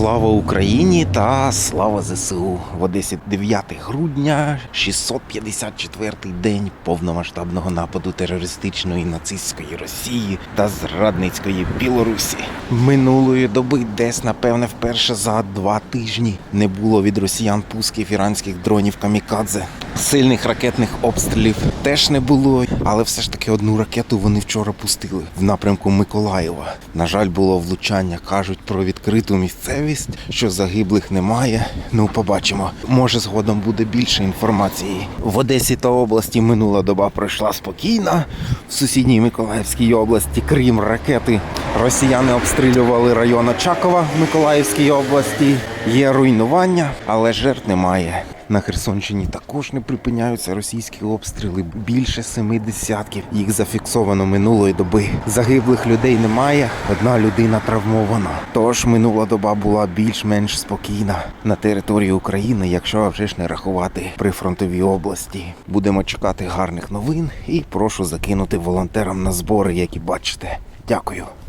Слава Україні та слава ЗСУ в Одесі 9 грудня, 654-й день повномасштабного нападу терористичної нацистської Росії та зрадницької Білорусі. Минулої доби десь, напевне, вперше за два тижні не було від росіян пусків іранських дронів камікадзе. Сильних ракетних обстрілів теж не було, але все ж таки одну ракету вони вчора пустили в напрямку Миколаєва. На жаль, було влучання. кажуть про відкриту місцевість, що загиблих немає. Ну, побачимо. Може, згодом буде більше інформації. В Одесі та області минула доба пройшла спокійно. В сусідній Миколаївській області, крім ракети, росіяни обстрілювали район Очакова в Миколаївській області. Є руйнування, але жертв немає. На Херсонщині також не припиняються російські обстріли. Більше семи десятків їх зафіксовано минулої доби. Загиблих людей немає. Одна людина травмована. Тож минула доба була більш-менш спокійна на території України, якщо вже ж не рахувати прифронтові області. Будемо чекати гарних новин і прошу закинути волонтерам на збори, які бачите. Дякую.